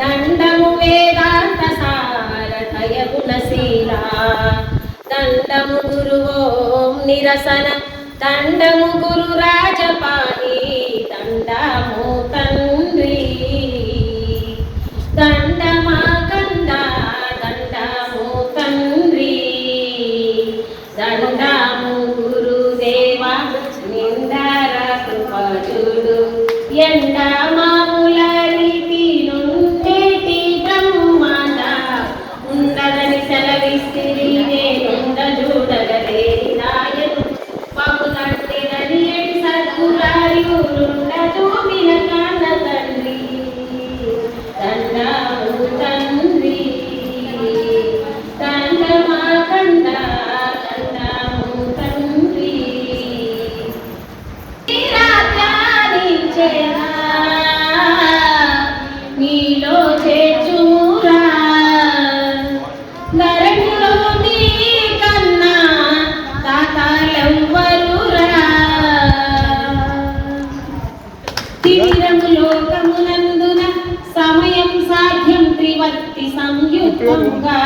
దండము వేదాంత సారథయ గుణశీల దండము గురు నిరసన దండము గురు రాజపాణి దండము తీరాధ్యానించేరా, నీలో చేర్చుమురా నరకులో నీ కన్నా తాతాలెవ్వరురా తీరము లోకమునందున సమయం సాధ్యం త్రివర్తి సంయుక్తంగా.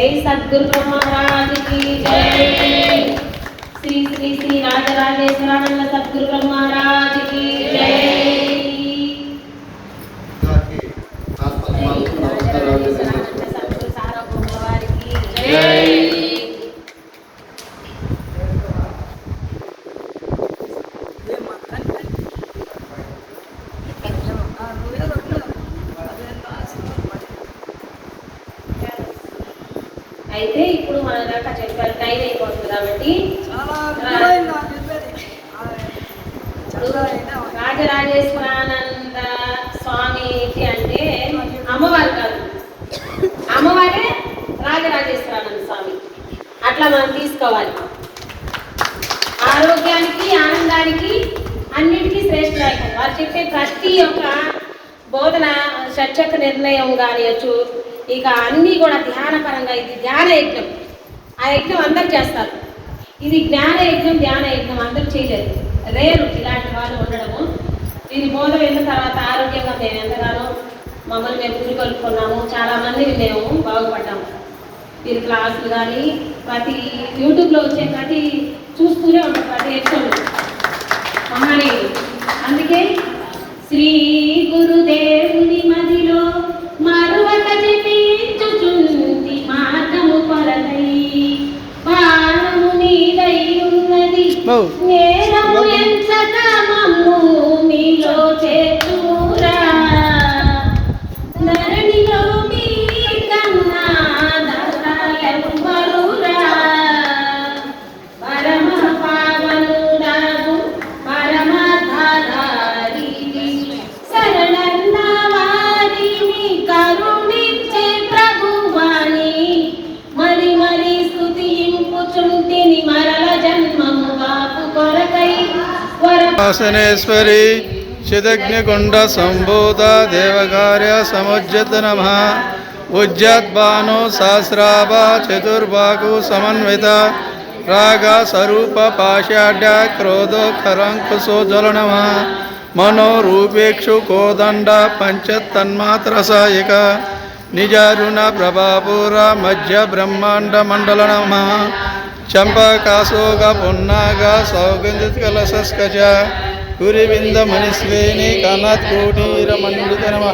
జై సద్గురు బ్రహ్మరాజుకి జై. శ్రీ శ్రీ శ్రీ రాజరాజేశ్వరానంద సద్గురు బ్రహ్మరాజుకి జై అయితే ఇప్పుడు మన దాకా చెప్పారు టైం అయిపోతుంది కాబట్టి. రాజరాజేశ్వరానంద స్వామికి అంటే అమ్మవారు కాదు. అమ్మవారే రాజరాజేశ్వరానంద స్వామి. అట్లా మనం తీసుకోవాలి. ఆరోగ్యానికి ఆనందానికి అన్నిటికీ శ్రేష్ఠదాయకం వారు చెప్పే ప్రతి ఒక్క బోధన షట్చక్ర నిర్ణయం కానియచ్చు ఇక అన్నీ కూడా ధ్యానపరంగా ఇది ధ్యాన యజ్ఞం. ఆ యజ్ఞం అందరు చేస్తారు. ఇది జ్ఞాన యజ్ఞం ధ్యాన యజ్ఞం అందరూ చేయలేదు. రేరు ఇలాంటి వాళ్ళు ఉండడము. ఇది బోధ వెళ్ళిన తర్వాత ఆరోగ్యంగా మేము ఎంతగానో మమ్మల్ని మేము పురికొల్పుకున్నాము చాలామంది మేము బాగుపడ్డాము. వీరి క్లాసులు కానీ ప్రతి యూట్యూబ్లో వచ్చే ప్రతి చూస్తూనే ఉంటాం. శాసనేశ్వరి వాసనేశ్వరి చిదగ్నికుండ సంభూత దేవకార్య సముజ్జత నమ. ఉజ్జద్భాను సహస్రాభ చతుర్బాకు సమన్విత రాగ స్వరూప పాషాఢ్య క్రోధోఖరంకుశోజ్వల నమ. మనోరూపేక్షు కోదండ పంచతన్మాత్ర సాయిక నిజారుణ ప్రభాపూర మధ్య బ్రహ్మాండ మండల నమ. चम्पकाशोक पुन्नाग सौगन्धित कलशस्कज गुरिविन्द मणिस्वेनि कनत्कोटीरमण्डित नम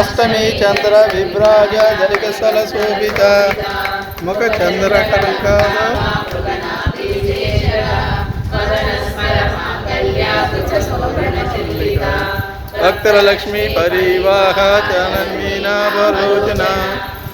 अष्टमी चंद्र विभ्राज जलिक सल शोभित मुख चंद्र कनक अक्षर लक्ष्मी परिवाह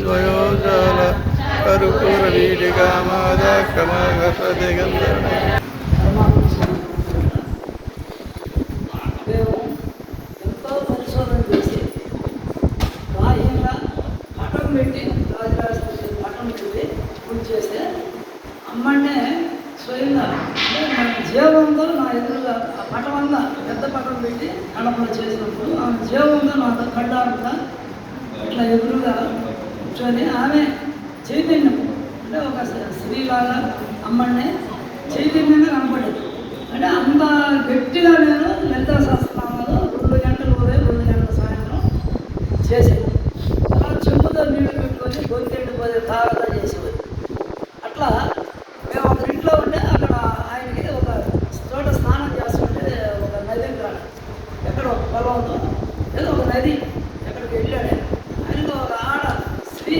ದ್ವಯೋಜಾಲ ಕರುಪುರ ವೀಡಿಗಾಮದ ಕಮಗತ ದಿಗಂಧರಣ గట్టిగా నేను లలిత సంస్థానంలో రెండు గంటలు ఉదయం రెండు గంటల సాయంత్రం చేసేది అలా చెంబుతో నీళ్ళు పెట్టుకొని గొంతెండి పోతే తాగదా చేసేది అట్లా మేము ఒక ఇంట్లో ఉంటే అక్కడ ఆయనకి ఒక చోట స్నానం చేస్తుంటే ఒక నది ఎక్కడ ఒక పొలంలో ఏదో ఒక నది ఎక్కడికి వెళ్ళాడు. ఆయనకు ఒక ఆడ స్త్రీ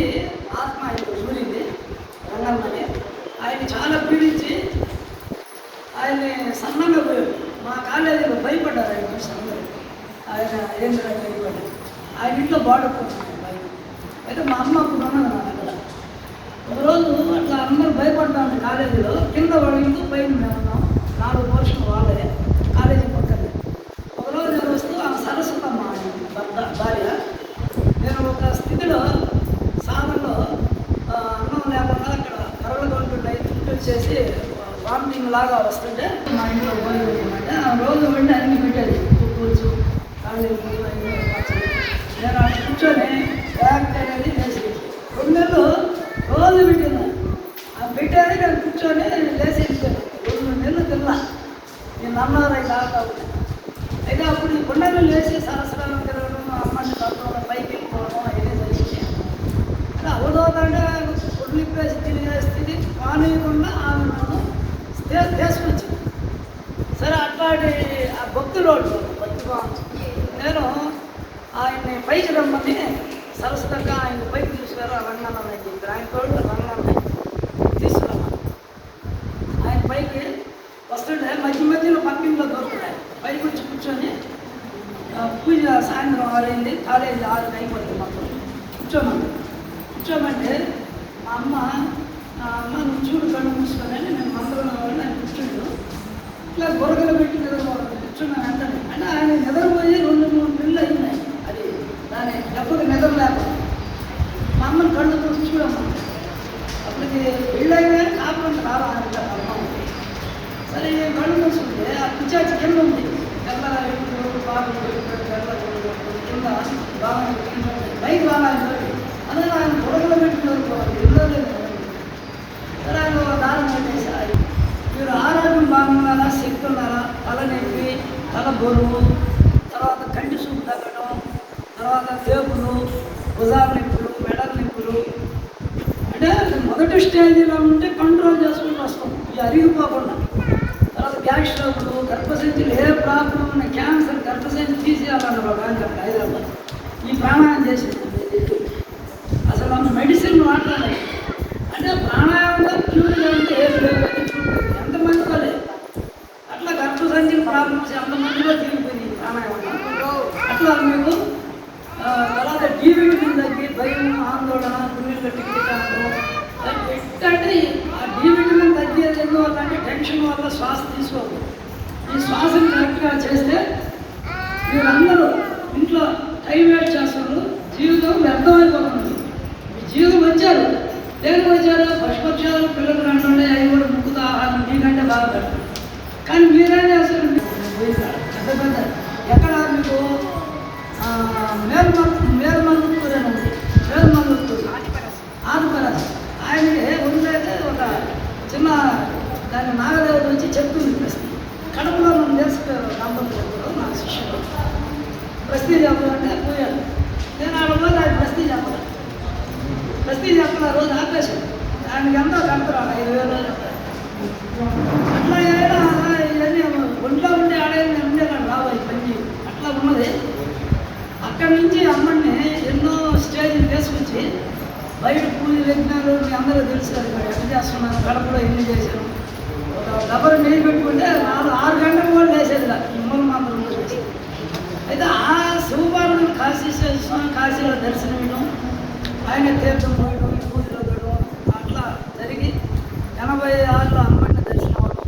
ఆత్మ ఆయనకు చూడింది రంగమ్మని. ఆయన చాలా పీడించి ఆయన్ని సన్నంగా పోయాడు. మా కాలేజీలో భయపడ్డారు ఆయన చూసి అందరూ. ఆయన ఏంద్ర భయపడ్డారు. ఆయన ఇంట్లో బాడుకుంటున్నాడు భయం అయితే మా అమ్మ అప్పుడు ఉన్నది నా దగ్గర. ఒకరోజు అట్లా అందరూ భయపడ్డాము కాలేజీలో. కింద పడింది పైన మేము ఉన్నాం. నాలుగు పోర్షన్ వాళ్ళే. కాలేజీ పక్కనే. ఒకరోజు నేను వస్తూ ఆ సరస్వతమ్మ ఆయన భర్త భార్య. నేను ఒక స్థితిలో సాధనలో అన్నం లేకుండా అక్కడ కర్రలు కొంటుండే చుట్టూ వచ్చేసి వామిటింగ్ లాగా వస్తుంటే మా ఇంట్లో పోయి ఆ రోజు వండి అన్ని పెట్టేది. కూర్చు నేను అక్కడ కూర్చొని యాక్ట్ అనేది చేసి రెండు నెలలు రోజు పెట్టింది ఆ పెట్టేది నేను కూర్చొని లేచి రెండు నెలలు తిన్నా. నేను అన్నారై దాకా అయితే అప్పుడు ఈ కొండలు లేచి సరస్వరం తిరగడం అమ్మని కట్టుకోవడం పైకి వెళ్ళిపోవడం అవన్నీ జరిగింది. అలా అవదోదంటే ఉడిలిపేసి తిరిగే స్థితి ఆమె నన్ను తీసుకొచ్చింది సరే అట్లాంటి ఆ భక్తులు భక్తిగా నేను ఆయన్ని పైకి రమ్మని సరస్వతంగా ఆయన పైకి తీసుకురా రంగన్న అని చెప్పి ఆయన తోడు రంగన్న తీసుకురమ్మని ఆయన పైకి వస్తుంటే మధ్య మధ్యలో పక్కింట్లో దొరుకుతాయి. పైకి వచ్చి కూర్చొని పూజ సాయంత్రం ఆరైంది కాలేజీ ఆరు అయిపోయింది మొత్తం. కూర్చోమని. కూర్చోమంటే మా అమ్మ అమ్మ నువ్వు చూడు కళ్ళు మూసుకొని అని నేను మంత్రంలో వాళ్ళు ఆయన కూర్చున్నాడు ఇట్లా గొరగలు పెట్టి నిద్రపోవాలి కూర్చున్నాను వెంటనే అంటే ఆయన నిద్రపోయి రెండు మూడు నెలలు అయినాయి. అది దాని ఎప్పుడు నిద్ర లేకుండా మా అమ్మని కళ్ళు చూసి చూడమ్మా. అప్పటికి వెళ్ళైనా కాకుండా రాలా అంటారు అమ్మ. సరే కళ్ళు మూసుకుంటే ఆ పిచ్చాచి కింద ఉంది. తెల్ల ఎప్పుడు బాగా తెల్ల కింద బాగా కింద ఉంది. పైకి రావాలి అదే ఆయన గొడవలు పెట్టుకున్నారు ఇల్లు లేదు సరే ఆయన ఒక దారం పెట్టేసి ఆయన, మీరు ఆరోగ్యం బాగున్నారా శక్తి ఉన్నారా తల నొప్పి తల బరువు తర్వాత కంటి చూపు తగ్గడం తర్వాత తేపులు భుజాల నొప్పులు మెడల నొప్పులు అంటే మొదటి ఉంటే కంట్రోల్ చేసుకుంటూ వస్తాం. ఇది అరిగిపోకుండా తర్వాత గ్యాస్ ట్రబుల్ గర్భసంచులు ఏ ప్రాబ్లం ఉన్న క్యాన్సర్ గర్భసంచి తీసేయాలన్న బ్యాంకర్ హైదరాబాద్. ఈ ప్రాణాయం చేసేది. అసలు మనం మెడిసిన్ వాడాలి అంటే ప్రాణాయామంలో క్యూర్ అంటే ఏ ఎంతమంది వాళ్ళే అట్లా గర్భసంచి ప్రాబ్లమ్స్ ఎంతమందిలో తిరిగిపోయింది ప్రాణాయామం అట్లా మీకు తర్వాత డీవిటమిన్ తగ్గి భయం ఆందోళన గుండెలు టికెట్ వల్ల అంటే టెన్షన్ వల్ల శ్వాస తీసుకోదు ఈ శ్వాసను కరెక్ట్గా చేస్తే మీరందరూ ఇంట్లో టైం వేస్ట్ చేస్తారు జీవితం వ్యర్థమైపోతుంది. మీ జీవితం వచ్చారు. దేనికి వచ్చారు? పశుపక్షాలు పిల్లలు అంటుండే అవి కూడా ముక్కుతా ఆహారం మీకంటే బాగా పెడతారు. కానీ మీరేం చేస్తారు పెద్ద పెద్ద. ఎక్కడ మీకు ఆ, మేల్మల్ మేల్మల్లుత్తూరు అని ఉంది. మేల్మల్లుత్తూరు ఆయనకి ఆయన నాగదేవ నుంచి చెప్తుంది ప్రశ్న. కడపలో మనం నేర్చుకోరు దంపతులు నా శిష్యుడు ప్రశ్న చెప్పాలంటే పోయాను నేను ఆ రోజు ఆయన ప్రశ్న చెప్పాలి. ప్రశ్న చెప్పాలి ఆ రోజు ఆపేశాను ఆయనకి ఎంతో కడతారు ఐదు వేల రోజులు అట్లా ఏడా ఇవన్నీ ఒంట్లో ఉండే ఆడేది నేను ఉండేదాన్ని రావు ఈ పని అట్లా ఉన్నది. అక్కడి నుంచి అమ్మని ఎన్నో స్టేజ్లు తీసుకొచ్చి బయట పూజ యజ్ఞాలు మీ అందరూ తెలుసు అది ఇక్కడ ఎట్లా చేస్తున్నాను కడపలో ఎన్ని చేశాను ఎవరు పెట్టుకుంటే నాలుగు ఆరు గంటలు కూడా లేచేది మిమ్మల్ని మాత్రం అయితే ఆ శివబాలుడు కాశీ స్వామి కాశీలో దర్శనం ఆయన తీర్థం పోయడం పూజలో పెట్టడం అట్లా జరిగి ఎనభై ఆరులో అమ్మని దర్శనం అవ్వడం.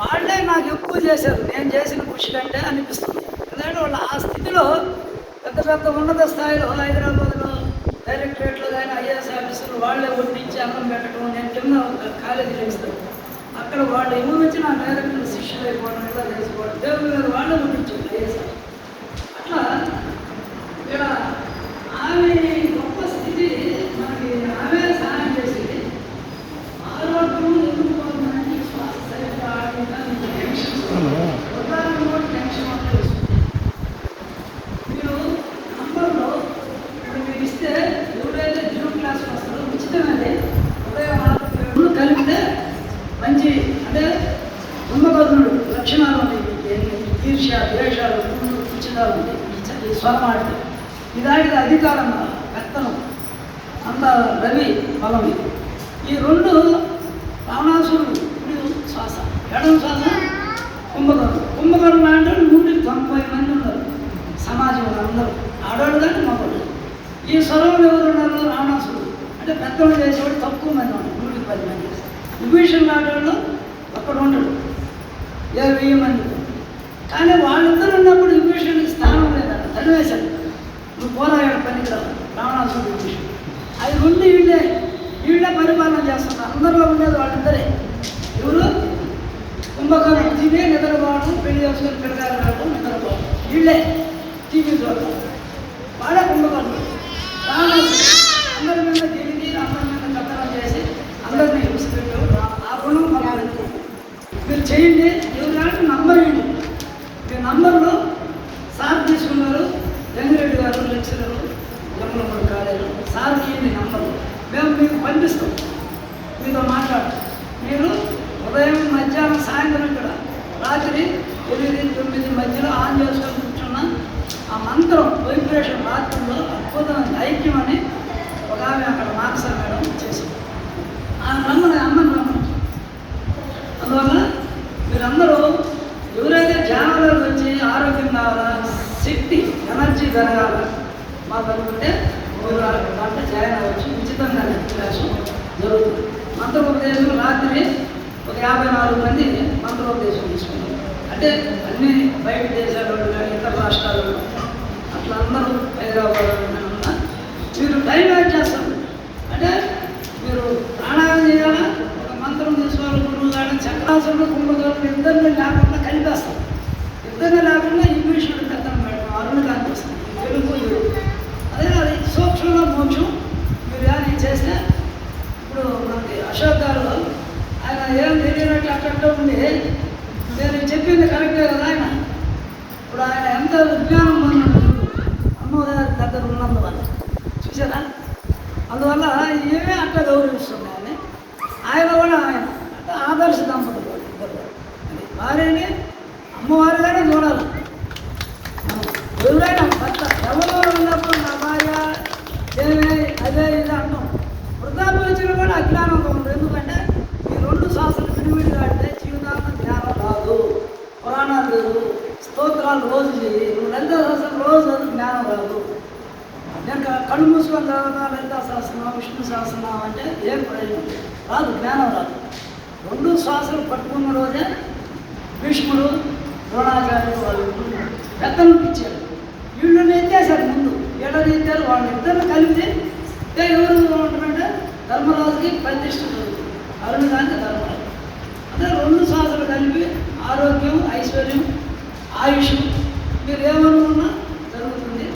వాళ్ళే నాకు ఎక్కువ చేశారు. నేను చేసిన కృషి కంటే అనిపిస్తుంది. ఎందుకంటే వాళ్ళు ఆ స్థితిలో పెద్ద పెద్ద ఉన్నత స్థాయిలో హైదరాబాద్లో డైరెక్టరేట్లో కానీ ఐఏఎస్ ఆఫీసులు వాళ్ళే ఒప్పించి అన్నం పెట్టడం నేను కింద కాలేజీలో ఇస్తాను అక్కడ వాళ్ళు ఎవరు వచ్చిన నా డైరెక్టర్ శిష్యులు అయిపోవడం ఇలా చేసుకోవడం దేవుడి గారు వాళ్ళు వడ్డించారు అట్లా ఇక్కడ ఆమె గొప్ప స్థితి మనకి ఆమె సహాయం చేసేది ఆరోగ్యం ఎందుకు పోతుందంటే శ్వాస సరిగ్గా ఆడకుండా టెన్షన్ ఉదాహరణలో టెన్షన్ అంటే వస్తుంది. మీరు నంబర్లో ఇప్పుడు మీరు ఇస్తే ఎవరైతే జూన్ క్లాస్ వస్తారో ఉచితమైనది ఉదయం ఆరు ఏడు కలిపితే మంచి అంటే కుంభకర్ణుడు లక్షణాలు ఉన్నాయి వీటికి. ఈర్ష్య ద్వేషాలు కుళ్ళు, కుచితాలు ఉంటాయి ఈ చ- ఈ స్వరం ఆడితే ఇదానికి అధికారం అంత రవి బలం ఇది ఈ రెండు రావణాసురుడు ఇప్పుడు శ్వాస. ఎడమ శ్వాస? కుంభకర్ణుడు కుంభకర్ణుడు అంటే నూటికి తొంభై మంది ఉన్నారు. సమాజంలో అందరూ. ఆడవాడు కానీ మగవాళ్ళు. ఈ స్వరంలో ఎవరు ఉన్నారు? రావణాసురుడు. అంటే పెద్దలు చేసేవాడు తక్కువ మంది ఉన్నారు. నూటికి పది మంది. విభీషణ ఆడవాళ్ళు ఒక్కడు ఉండడు. ఇరవై మంది. కానీ వాళ్ళిద్దరు ఉన్నప్పుడు విభీషణకి స్థానం లేదన్న తడివేశాడు నువ్వు పోరాయాడు పనికిరావు రావణాసురుడు విభీషణుడు అవి రెండు వీళ్ళే వీళ్ళే పరిపాలన చేస్తున్నారు అందరిలో ఉండేది వాళ్ళిద్దరే ఎవరు కుంభకర్ణుడు తినే నిద్రపోవడం పెళ్ళి చేసుకుని పిల్లగారు రావడం నిద్రపోవడం వీళ్ళే టీవీ చూడడం వాళ్ళే కుంభకర్ణుడు రావణాసురుడు అందరి మీద తిరిగి అందరి మీద కథనం చేసి అందరినీ హింసపెట్టాడు ఆ రుణం మనకు మీరు చేయండి ఎవరు అంటే నంబర్ ఇవ్వండి మీ నంబర్లో సార్ తీసుకున్నారు జంగిరెడ్డి గారు లెక్చరరు జమ్మలమూడి కాలేజీలో సార్ ఇవ్వండి నంబర్ మేము మీకు పంపిస్తాం మీతో మాట్లాడతాం మీరు ఉదయం మధ్యాహ్నం సాయంత్రం ఇక్కడ. రాత్రి ఎనిమిది తొమ్మిది మధ్యలో ఆన్ చేసుకొని కూర్చున్న ఆ మంత్రం వైబ్రేషన్ రాత్రంలో అద్భుతమైన ఐక్యం అని ఒక ఆమె అక్కడ మానస మేడం చేసింది. ఆ రమ్మని అమ్మని రమ్మని అందువల్ల మీరందరూ ఎవరైతే ధ్యానంలోకి వచ్చి ఆరోగ్యం కావాలా శక్తి ఎనర్జీ పెరగాల మాకు అనుకుంటే మీరు దాంట్లో జాయిన్ అవ్వచ్చు. ఉచితంగా క్లాసు జరుగుతుంది. మంత్రోపదేశం రాత్రి ఒక యాభై నాలుగు మంది మంత్రోపదేశం తీసుకున్నారు. అంటే అన్ని బయట దేశాల్లో కానీ ఇతర రాష్ట్రాల్లో అట్లా అందరూ హైదరాబాద్ ఉన్నా. మీరు టైం యాడ్ చేస్తారు అంటే మీరు ప్రాణాయామం చేయాలా? ఒక మంత్రం తీసుకోవాలి గురువు కానీ చక్రాసురుడు కుంభకర్ణుడు ఇద్దరిని లేకుండా కలిపేస్తారు ఇద్దరిని లేకుండా ఇంగ్లీషుడు పెద్దలు మేడం అరుణ్ కనిపిస్తుంది తెలుగు అదే అది సూక్ష్మంలో మోక్షం. మీరు కానీ చేస్తే ఇప్పుడు మనకి అశోక్ గారు ఆయన ఏం తెలియనట్లు అక్కడ ఉండి నేను చెప్పింది కరెక్టే కదా ఆయన ఇప్పుడు ఆయన ఎంత విజ్ఞానం పొందినట్టు అమ్మవారి దగ్గర ఉన్నందువల్ల. చూసారా అందువల్ల ఏమీ అట్ట గౌరవిస్తుంది ఆయన ఆయన కూడా ఆయన అంటే ఆదర్శ దంపతులు ఇద్దరు. వారిని అమ్మవారిగానే చూడాలి. ఎవరైనా భర్త ఎవరో ఉన్నప్పుడు నా భార్య ఏమే అదే ఇది అంటాం వృద్ధాప్యోచన కూడా అజ్ఞానంతో ఉండదు ఎందుకంటే ఈ రెండు శ్వాసలు విడివిడిగా ఆడితే జీవితాంతం జ్ఞానం రాదు పురాణాలు లేదు వాళ్ళు రోజు చేయి నువ్వు లలిత శాస్త్రం రోజు చదువు జ్ఞానం రాదు. నేను కళ్ళు మూసుకొని చదవనా లలిత శాస్త్రం విష్ణు శాస్త్రం అంటే ఏం ప్రయోజనం? రాదు జ్ఞానం రాదు. రెండు శ్వాసలు పట్టుకున్న రోజే భీష్ముడు ద్రోణాచార్యుడు వాళ్ళు పెద్దలు ఇచ్చారు వీళ్ళు ఎత్తేసారు ముందు. వీళ్ళని ఎత్తారు వాళ్ళు ఇద్దరు కలిపితే ఎవరు ఉంటారంటే ధర్మరాజుకి ప్రతిష్ట అరుణ్ అరుణ దానికి ధర్మరాజు. అదే రెండు శ్వాసలు కలిపి ఆరోగ్యం ఐశ్వర్యం ఆయుష్ మీరు ఏమనుకున్నా జరుగుతుంది.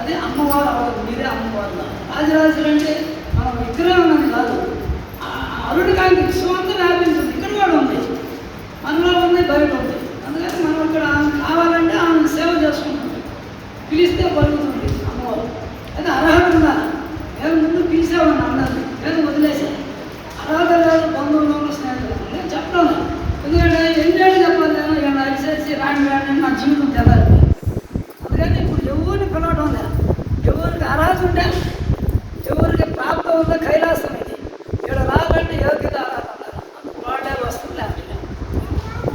అదే అమ్మవారు అవ్వదు మీరే అమ్మవారు రాజరాజులు అంటే మనం విగ్రహం అని కాదు. అరుడు కానీ కాంతి అంతా వ్యాపించింది ఇక్కడ కూడా ఉంది. మనలో ఉంది బయట ఉంది. అందుకని మనం ఇక్కడ కావాలంటే